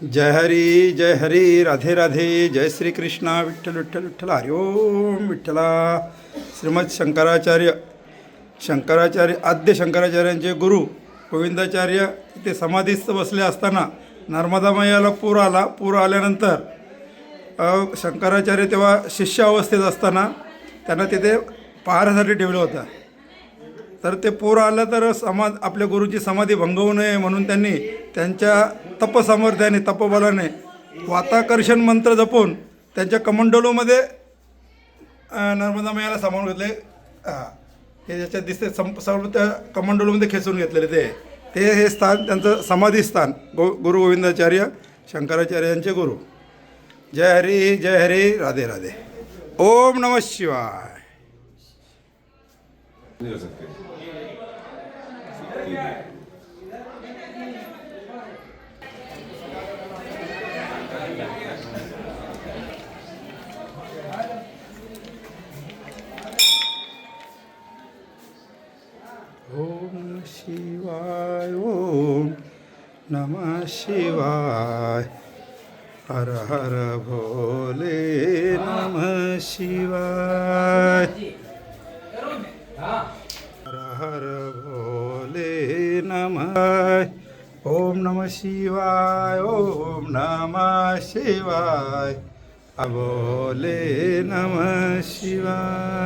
जय हरी जय हरी राधे राधे जय श्री कृष्णा विठ्ठल विठ्ठल विठ्ठल हरि ओम विठ्ठला. श्रीमद शंकराचार्य शंकराचार्य आद्य शंकराचार्यांचे गुरु गोविंदाचार्य ते समाधीस्थ बसले असताना नर्मदा मैयाला पूर आला. पूर आल्यानंतर शंकराचार्य तेव्हा शिष्य अवस्थेत असताना त्यांना तिथे पाहण्यासाठी ठेवलं होतं. तर ते पूर आलं तर समाध आपल्या गुरुची समाधी भंग होऊ नये म्हणून त्यांनी त्यांच्या तपसामर्थ्याने तपबलाने वाताकर्षण मंत्र जपून त्यांच्या कमंडलोमध्ये नर्मदा मैयाला सामावून घेतले. हा. हे ज्याच्यात दिसते संप सर्व त्या कमंडलोमध्ये खेचून घेतलेले ते. ते हे स्थान त्यांचं समाधी स्थान गो गुरु गोविंदाचार्य शंकराचार्य यांचे गुरु. जय हरी जय हरी राधे राधे. ओम नमः शिवाय. नहीं हो सकते ठीक है ओम शिवाय ओम नमः शिवाय। हर हर भोले नमः ओम नमः शिवाय ओम नमः शिवाय। अबोले नमः शिवाय।